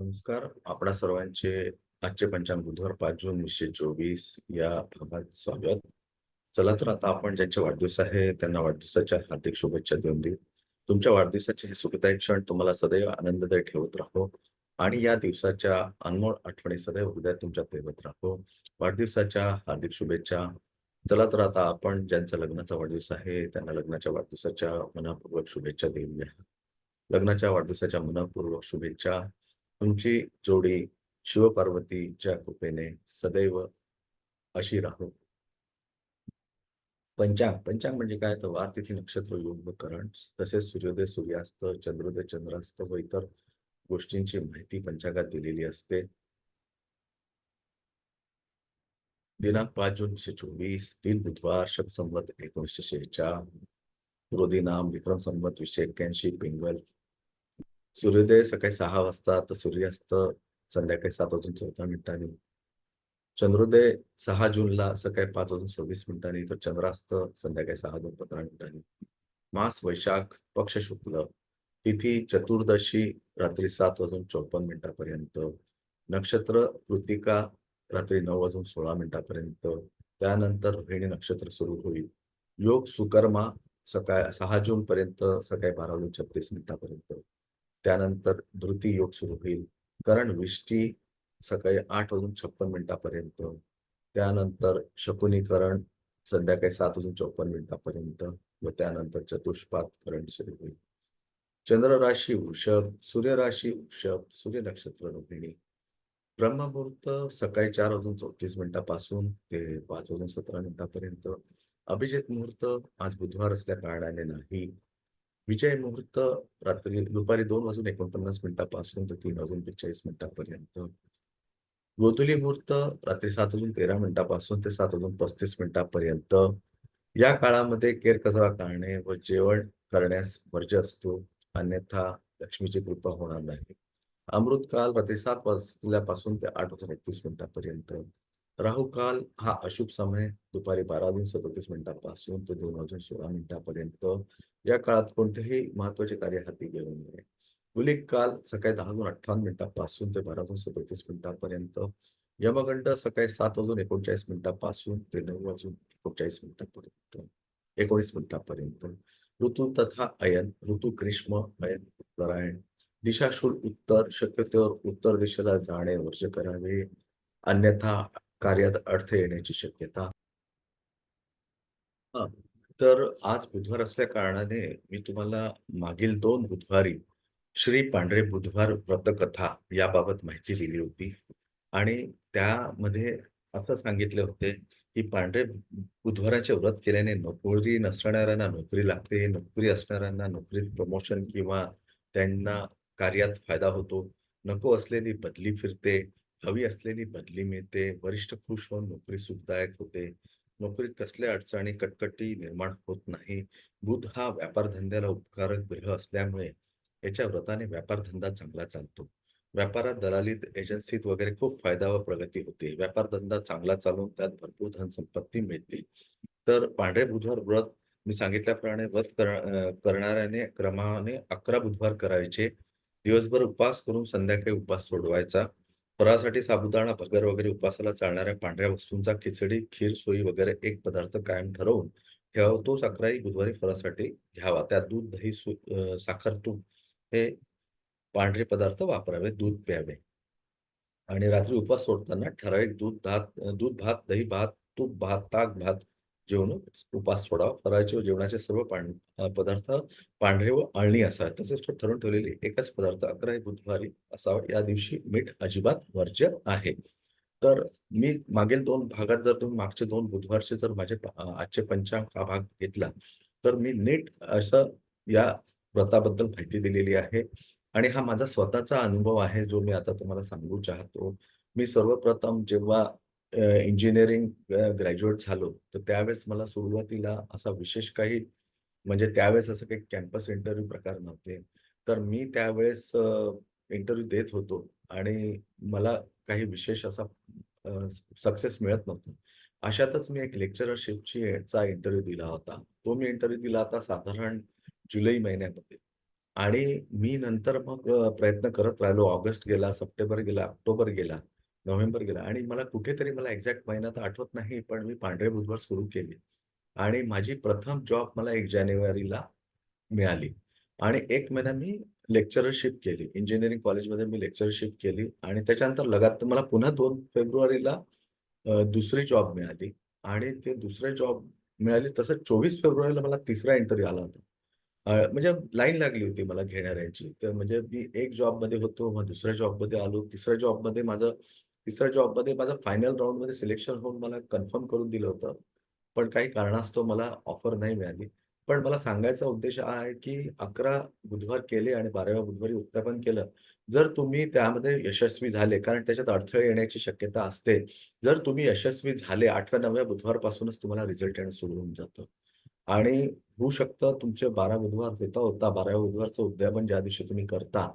नमस्कार. आपणा सर्वांचे आजचे पंचांग बुधवार पाच जून वीसशे चोवीस या भागात स्वागत. चला तर आता आपण ज्यांचे वाढदिवस आहे त्यांना वाढदिवसाच्या हार्दिक शुभेच्छा देऊन देऊ. तुमच्या वाढदिवसाचे हे सुखदायी क्षण तुम्हाला सदैव आनंददायी ठेवत राहो आणि या दिवसाच्या अनमोल आठवणी सदैव हृदयात तुमच्या ठेवत राहो. वाढदिवसाच्या हार्दिक शुभेच्छा. चला तर आता आपण ज्यांचा लग्नाचा वाढदिवस आहे त्यांना लग्नाच्या वाढदिवसाच्या मनापूर्वक शुभेच्छा देऊया लग्नाच्या वाढदिवसाच्या मनापूर्वक शुभेच्छा. तुमची जोडी शिवपार्वतीच्या कृपेने सदैव अशी राहू. पंचांग पंचांग म्हणजे काय? तर वारतिथी नक्षत्र योग करण तसेच सूर्योदय सूर्यास्त चंद्रोदय चंद्रास्त व इतर गोष्टींची माहिती पंचांगात दिलेली असते. दिनांक पाच जून एकशे चोवीस तीन बुधवार शक संवत एकोणीसशे शेहेचाळ क्रोधी नाम विक्रम संवत वीसशे एक्क्याऐंशी पिंगल सूर्योदय सकाळी सहा वाजता तर सूर्यास्त संध्याकाळी सात वाजून चौदा मिनिटांनी. चंद्रोदय सहा जूनला सकाळी पाच वाजून सव्वीस मिनिटांनी तर चंद्रास्त संध्याकाळी सहा वाजून पंधरा मिनिटांनी. मास वैशाख पक्ष शुक्ल तिथी चतुर्दशी रात्री सात वाजून चौपन्न मिनिटापर्यंत. नक्षत्र कृतिका रात्री नऊ वाजून सोळा मिनिटापर्यंत. त्यानंतर रोहिणी नक्षत्र सुरू होईल. योग सुकर्मा सकाळ सहा जून पर्यंत सकाळी बारा वाजून छत्तीस मिनिटापर्यंत. त्यानंतर धृती योग सुरू होईल. करण विष्टी सकाळी आठ वाजून छप्पन मिनिटापर्यंत. त्यानंतर शकुनीकरण संध्याकाळी सात वाजून चौपन्न मिनिटापर्यंत व त्यानंतर चतुष्पात करण सुरू होईल. चंद्र राशी वृषभ सूर्य राशी वृषभ सूर्य नक्षत्र रोहिणी. ब्रह्ममुहूर्त सकाळी चार वाजून चौतीस मिनिटापासून ते पाच वाजून सतरा मिनिटापर्यंत. अभिजित मुहूर्त आज बुधवार असल्या कारणाने नाही. विजय मुहूर्त रात्री दुपारी दोन वाजून एकोणपन्नास मिनिटापासून ते तीन वाजून बेचाळीस मिनिटापर्यंत. गोधुली मुहूर्त रात्री सात वाजून तेरा मिनिटापासून ते सात वाजून पस्तीस मिनिटापर्यंत. या काळामध्ये केरकचरा करणे व जेवण करण्यास वर्ज्य असतो. अन्यथा लक्ष्मीची कृपा होणार नाही. अमृत काल रात्री सात वाजल्यापासून ते आठ वाजून एकतीस मिनिटापर्यंत. राहू काल हा अशुभ समय दुपारी बारा वाजून सदतीस मिनिटापासून ते दोन वाजून सोळा मिनिटापर्यंत या काळात कोणतेही महत्त्वाचे कार्य हाती घेऊ नये. गुलिक काल सकाळी दहा वाजून अठ्ठावन्न मिनिटापासून ते बारा वाजून सदतीस मिनिटांपर्यंत यमगंड सकाळी सात वाजून एकोणचाळीस मिनिटापासून ते नऊ वाजून एकोणचाळीस मिनिटांपर्यंत एकोणीस मिनिटापर्यंत ऋतू तथा अयन ऋतू ग्रीष्म अयन उत्तरायण दिशाशूल उत्तर शक्यतेवर उत्तर दिशेला जाणे वर्ज करावे अन्यथा कार्यात अडथळे येण्याची शक्यता. तर आज बुधवार असल्या कारणाने मी तुम्हाला मागील दोन बुधवारी श्री पांढरे बुधवार व्रतकथा याबाबत माहिती दिली होती. आणि त्यामध्ये असं सांगितले होते की पांढरे बुधवाराचे व्रत केल्याने नोकरी नसणाऱ्यांना नोकरी लागते नोकरी असणाऱ्यांना नोकरीत प्रमोशन किंवा त्यांना कार्यात फायदा होतो. नको असलेली बदली फिरते हवी असलेली बदली मिळते. वरिष्ठ खुश होऊन नोकरी सुखदायक होते. नोकरीत कसल्या अडचणी कटकटी निर्माण होत नाही. बुध हा व्यापार धंद्याला उपकारक ग्रह असल्यामुळे याच्या व्रताने व्यापार धंदा चांगला चालतो. व्यापारात दलालीत एजन्सीत वगैरे खूप फायदा व प्रगती होते. व्यापार धंदा चांगला चालून त्यात भरपूर धन संपत्ती मिळते. तर पांढरे बुधवार व्रत मी सांगितल्याप्रमाणे व्रत करणाऱ्याने क्रमाने अकरा बुधवार करायचे. दिवसभर उपवास करून संध्याकाळी उपवास सोडवायचा. फरासाठी साबुदाणा भगर वगैरे उपवासाला चालणाऱ्या पांढऱ्या वस्तूंचा खिचडी खीर सोयी वगैरे एक पदार्थ कायम ठरवून ठेवावा. तोच अकराही बुधवारी फरासाठी घ्यावा. त्यात दूध दही साखर तूप हे पांढरे पदार्थ वापरावे दूध प्यावे. आणि रात्री उपवास सोडताना ठराविक दूध भात दूध भात दही भात तूप भात ताक भात जेवण उपास सोडावा. फराळचे व जेवणाचे सर्व पदार्थ पांढरे व अळणी असावे. तसेच तो ठरवून ठेवलेले एकच पदार्थ अकराही बुधवारी असावा. या दिवशी मीठ अजिबात वर्ज्य आहे. तर मी मागील दोन भागात जर तुम्ही मागचे दोन बुधवारचे जर माझे आजचे पंचांग हा भाग घेतला तर मी नीट असं या व्रताबद्दल माहिती दिलेली आहे. आणि हा माझा स्वतःचा अनुभव आहे जो मी आता तुम्हाला सांगू चाहतो. मी सर्वप्रथम जेव्हा इंजिनिअरिंग ग्रॅज्युएट झालो तर त्यावेळेस मला सुरुवातीला असा विशेष काही म्हणजे त्यावेळेस असं काही कॅम्पस इंटरव्ह्यू प्रकार नव्हते. तर मी त्यावेळेस इंटरव्ह्यू देत होतो आणि मला काही विशेष असा सक्सेस मिळत नव्हतो. अशातच मी एक लेक्चरशिपची चा इंटरव्ह्यू दिला होता. तो मी इंटरव्ह्यू दिला होता साधारण जुलै महिन्यामध्ये. आणि मी नंतर मग प्रयत्न करत राहिलो. ऑगस्ट गेला, सप्टेंबर गेला, ऑक्टोबर गेला, नोव्हेंबर गेला आणि मला कुठेतरी मला एक्झॅक्ट महिना तर आठवत नाही, पण मी पांढरे बुधवार सुरू केली आणि माझी प्रथम जॉब मला एक जानेवारीला मिळाली आणि एक महिना मी लेक्चरशिप केली. इंजिनिअरिंग कॉलेजमध्ये मी लेक्चरशिप केली आणि त्याच्यानंतर लगात मला पुन्हा दोन फेब्रुवारीला दुसरी जॉब मिळाली आणि ते दुसरे जॉब मिळाली तसं 24 फेब्रुवारीला मला तिसरा इंटरव्ह्यू आला होता. म्हणजे लाईन लागली होती मला घेणाऱ्यांची. तर म्हणजे मी एक जॉबमध्ये होतो, मग दुसऱ्या जॉबमध्ये आलो. तिसऱ्या जॉबमध्ये माझं तिसऱ्या जॉबमध्ये माझं फायनल राऊंडमध्ये सिलेक्शन होऊन मला कन्फर्म करून दिलं होतं. पण काही कारणास्तव मला ऑफर नाही मिळाली. पण मला सांगायचा उद्देश हा आहे, की 11 बुधवार केले आणि 12व्या बुधवारी उत्थापन केलं. जर तुम्ही त्यामध्ये यशस्वी झाले, कारण त्याच्यात अडथळे येण्याची शक्यता असते. जर तुम्ही यशस्वी झाले 8व्या-9व्या बुधवारपासूनच तुम्हाला रिझल्ट येणं सुरू होऊन जातं. आणि होऊ शकतं तुमचे 12 बुधवार होता होता 12व्या बुधवारचं उद्यापन ज्या दिवशी तुम्ही करता,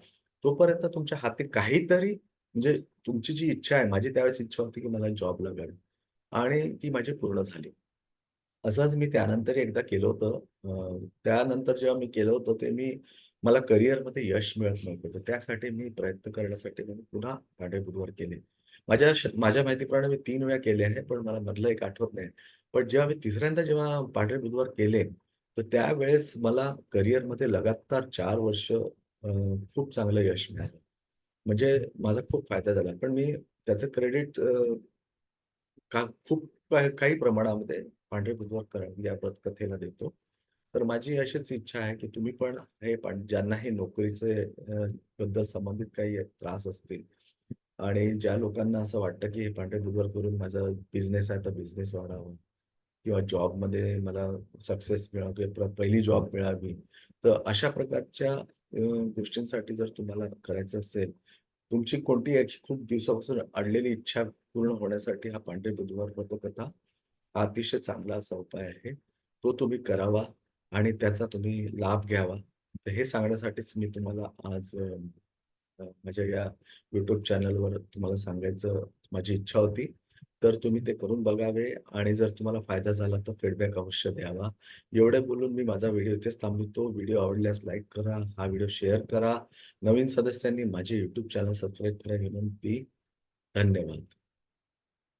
तोपर्यंत तुमच्या हाती काहीतरी म्हणजे तुमची जी इच्छा आहे, माझी त्यावेळेस इच्छा होती, की मला जॉब लागेल आणि ती माझी पूर्ण झाली. असंच मी त्यानंतर एकदा केलं होतं. त्यानंतर जेव्हा मी केलं होतं, ते मी मला करिअरमध्ये यश मिळत नव्हतं. तर त्यासाठी मी प्रयत्न करण्यासाठी मी पुन्हा पांढरे बुधवार केले. माझ्या माझ्या माहितीप्रमाणे मी तीन वेळा केले आहे, पण मला मधलं एक आठवत नाही. पण जेव्हा मी तिसऱ्यांदा जेव्हा पांढरे बुधवार केले, तर त्यावेळेस मला करिअरमध्ये लगातार चार वर्ष खूप चांगलं यश मिळालं. म्हणजे माझा खूप फायदा झाला. पण मी त्याचं क्रेडिट का खूप काही प्रमाणामध्ये पांढरे बुधवार करा या व्रतकथेला देतो. तर माझी अशीच इच्छा आहे, की तुम्ही पण हे ज्यांना हे नोकरीचे बद्दल संबंधित काही त्रास असतील आणि ज्या लोकांना असं वाटतं, की हे पांढरे बुधवार करून माझा बिझनेस आहे, तर बिझनेस वाढावा किंवा जॉबमध्ये मला सक्सेस मिळावं किंवा पहिली जॉब मिळावी. तर अशा प्रकारच्या गोष्टींसाठी जर तुम्हाला करायचं असेल, तुमची कोणती याची खूप दिवसापासून अडलेली इच्छा पूर्ण होण्यासाठी हा पांढरे बुधवार व्रतकथा हा अतिशय चांगला असा उपाय आहे. तो तुम्ही करावा आणि त्याचा तुम्ही लाभ घ्यावा. तर हे सांगण्यासाठीच मी तुम्हाला आज माझ्या या युट्यूब चॅनलवर तुम्हाला सांगायचं माझी इच्छा होती. तर तुम्ही ते करून बघावे आणि जर तुम्हाला फायदा झाला तर फीडबॅक अवश्य द्यावा. एवढे बोलून मी माझा व्हिडिओ इथेच थांबवतो व्हिडिओ आवडल्यास लाईक करा, हा व्हिडिओ शेअर करा. नवीन सदस्यांनी माझे युट्यूब चॅनल सबस्क्राईब करा विनंती. धन्यवाद.